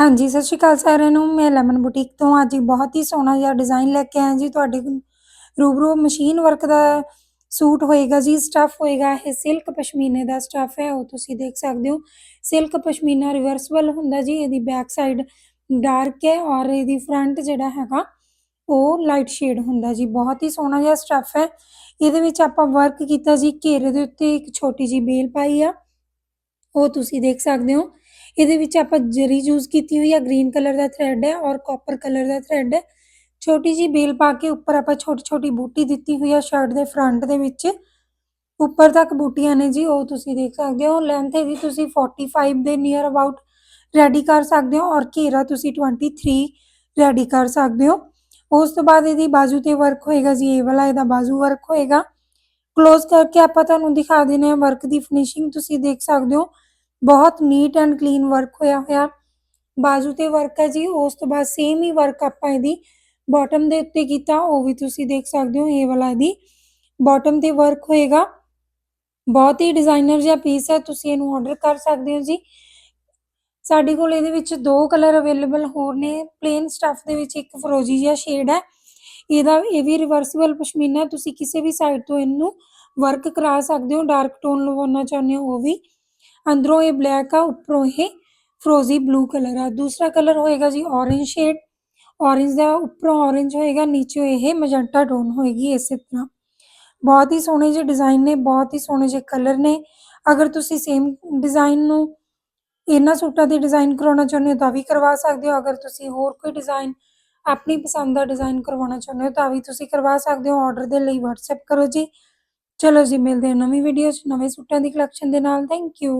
ਹਾਂਜੀ, ਸਤਿ ਸ਼੍ਰੀ ਅਕਾਲ ਸਾਰਿਆਂ ਨੂੰ। ਮੈਂ ਲੈਮਨ ਬੁਟੀਕ ਤੋਂ ਅੱਜ ਇੱਕ ਬਹੁਤ ਹੀ ਸੋਹਣਾ ਜਿਹਾ ਡਿਜ਼ਾਈਨ ਲੈ ਕੇ ਆਇਆ ਜੀ। ਤੁਹਾਡੇ ਕੋਲ ਰੂਬਰੂ ਮਸ਼ੀਨ ਵਰਕ ਦਾ ਸੂਟ ਹੋਏਗਾ ਜੀ ਸਟਫ ਹੋਏਗਾ। ਇਹ ਸਿਲਕ ਪਸ਼ਮੀਨੇ ਦਾ ਸਟਫ ਹੈ, ਉਹ ਤੁਸੀਂ ਦੇਖ ਸਕਦੇ ਹੋ। ਸਿਲਕ ਪਸ਼ਮੀਨਾ ਰਿਵਰਸਬਲ ਹੁੰਦਾ ਜੀ। ਇਹਦੀ ਬੈਕ ਸਾਈਡ ਡਾਰਕ ਹੈ ਔਰ ਇਹਦੀ ਫਰੰਟ ਜਿਹੜਾ ਹੈਗਾ, ਉਹ ਲਾਈਟ ਸ਼ੇਡ ਹੁੰਦਾ ਜੀ। ਬਹੁਤ ਹੀ ਸੋਹਣਾ ਜਿਹਾ ਸਟਫ ਹੈ। ਇਹਦੇ ਵਿੱਚ ਆਪਾਂ ਵਰਕ ਕੀਤਾ ਜੀ। ਘੇਰੇ ਦੇ ਉੱਤੇ ਇੱਕ ਛੋਟੀ ਜੀ ਬੇਲ ਪਾਈ ਆ। ਉਹ ਤੁਸੀਂ ਦੇਖ ਸਕਦੇ ਹੋ। ਇਹਦੇ ਵਿੱਚ ਆਪਾਂ ਜਰੀ ਯੂਜ਼ ਕੀਤੀ ਹੋਈ ਆ ਗ੍ਰੀਨ ਕਲਰ ਦਾ ਥ੍ਰੈਡ ਹੈ ਔਰ ਕਾਪਰ ਕਲਰ ਦਾ ਥ੍ਰੈਡ ਹੈ। ਛੋਟੀ ਜੀ ਬੇਲ ਪਾ ਕੇ ਉੱਪਰ ਆਪਾਂ ਛੋਟੀ ਛੋਟੀ ਬੂਟੀ ਦਿੱਤੀ ਹੋਈ ਆ ਸ਼ਰਟ ਦੇ ਫਰੰਟ ਦੇ ਵਿੱਚ। ਉੱਪਰ ਤੱਕ ਬੂਟੀਆਂ ਨੇ ਜੀ, ਉਹ ਤੁਸੀਂ ਦੇਖ ਸਕਦੇ ਹੋ। ਲੈਂਥ ਇਹਦੀ ਤੁਸੀਂ 45 ਦੇ ਨੀਅਰ ਅਬਾਊਟ ਰੈਡੀ ਕਰ ਸਕਦੇ ਹੋ ਔਰ ਘੇਰਾ ਤੁਸੀਂ 23 ਰੈਡੀ ਕਰ ਸਕਦੇ ਹੋ। ਉਸ ਤੋਂ ਬਾਅਦ ਇਹਦੀ ਬਾਜੂ ਤੇ ਵਰਕ ਹੋਏਗਾ ਜੀ, ਇਹ ਵਾਲਾ ਇਹਦਾ ਬਾਜੂ ਵਰਕ ਹੋਏਗਾ। ਕਲੋਜ਼ ਕਰਕੇ ਆਪਾਂ ਤੁਹਾਨੂੰ ਦਿਖਾ ਦਿੰਦੇ ਹਾਂ ਵਰਕ ਦੀ ਫਿਨਿਸ਼ਿੰਗ ਤੁਸੀਂ ਦੇਖ ਸਕਦੇ ਹੋ। ਬਹੁਤ ਨੀਟ ਐਂਡ ਕਲੀਨ ਵਰਕ ਹੋਇਆ ਹੋਇਆ। ਬਾਜੂ ਤੇ ਵਰਕ ਹੈ ਜੀ, ਉਸ ਤੋਂ ਬਾਅਦ ਸੇਮ ਹੀ ਵਰਕ ਆਪਾਂ ਇਹਦੀ ਬਾਟਮ ਦੇ ਉੱਤੇ ਕੀਤਾ, ਉਹ ਵੀ ਤੁਸੀਂ ਦੇਖ ਸਕਦੇ ਹੋ, ਇਹ ਵਾਲਾ ਇਹਦੀ ਬਾਟਮ ਤੇ ਵਰਕ ਹੋਏਗਾ। ਬਹੁਤ ਹੀ ਡਿਜ਼ਾਈਨਰ ਜਿਹਾ ਪੀਸ ਹੈ, ਤੁਸੀਂ ਇਹਨੂੰ ਆਰਡਰ ਕਰ ਸਕਦੇ ਹੋ ਜੀ। ਸਾਡੇ ਕੋਲ ਇਹਦੇ ਵਿੱਚ ਦੋ ਕਲਰ ਅਵੇਲੇਬਲ ਹੋਰ ਨੇ ਪਲੇਨ ਸਟਫ ਦੇ ਵਿੱਚ ਇੱਕ ਫਰੋਜੀ ਜਿਹਾ ਸ਼ੇਡ ਹੈ। ਇਹਦਾ ਇਹ ਵੀ ਰਿਵਰਸੀਬਲ ਪਸ਼ਮੀਨਾ, ਤੁਸੀਂ ਕਿਸੇ ਵੀ ਸਾਈਡ ਤੋਂ ਇਹਨੂੰ ਵਰਕ ਕਰਾ ਸਕਦੇ ਹੋ ਡਾਰਕ ਟੋਨ ਲਵਾਉਣਾ ਚਾਹੁੰਦੇ ਹੋ, ਉਹ ਵੀ। ਅੰਦਰੋਂ ਇਹ ਬਲੈਕ ਆ ਉੱਪਰੋਂ ਇਹ ਫਰੋਜ਼ੀ ਬਲੂ ਕਲਰ ਆ ਦੂਸਰਾ ਕਲਰ ਹੋਏਗਾ ਜੀ orange ਸ਼ੇਡ orange ਦਾ ਉੱਪਰੋਂ orange ਹੋਏਗਾ ਨੀਚੇ ਇਹ ਮਜੰਟਾ ਟੋਨ ਹੋਏਗੀ ਇਸੇ ਤਰ੍ਹਾਂ ਬਹੁਤ ਹੀ ਸੋਹਣੇ ਜਿਹੇ ਡਿਜ਼ਾਈਨ ਨੇ ਬਹੁਤ ਹੀ ਸੋਹਣੇ ਜਿਹੇ ਕਲਰ ਨੇ ਅਗਰ ਤੁਸੀਂ ਸੇਮ ਡਿਜ਼ਾਈਨ ਨੂੰ ਇਹਨਾਂ ਸੂਟਾਂ ਦੇ ਡਿਜ਼ਾਈਨ ਕਰਾਉਣਾ ਚਾਹੁੰਦੇ ਹੋ ਤਾਂ ਵੀ ਕਰਵਾ ਸਕਦੇ ਹੋ ਅਗਰ ਤੁਸੀਂ ਹੋਰ ਕੋਈ ਡਿਜ਼ਾਈਨ ਆਪਣੀ ਪਸੰਦ ਦਾ ਡਿਜ਼ਾਈਨ ਕਰਵਾਉਣਾ ਚਾਹੁੰਦੇ ਹੋ ਤਾਂ ਵੀ ਤੁਸੀਂ ਕਰਵਾ ਸਕਦੇ ਹੋ ਆਰਡਰ ਦੇ ਲਈ WhatsApp ਕਰੋ ਜੀ ਚਲੋ ਜੀ, ਮਿਲਦੇ ਹਾਂ ਨਵੀਂ ਵੀਡੀਓ 'ਚ, ਨਵੇਂ ਸੂਟਾਂ ਦੀ ਕਲੈਕਸ਼ਨ ਦੇ ਨਾਲ। Thank you